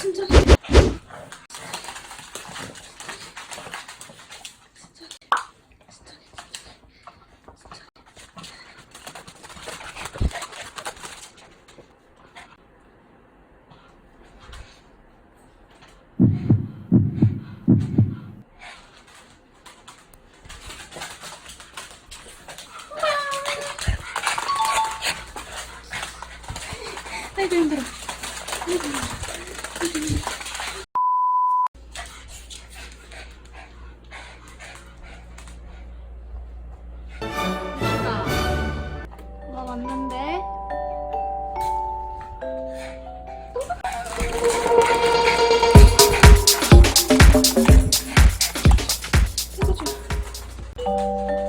진짜, 진짜. 아이고 힘들어. 아이고. 아이고. 찍어줘.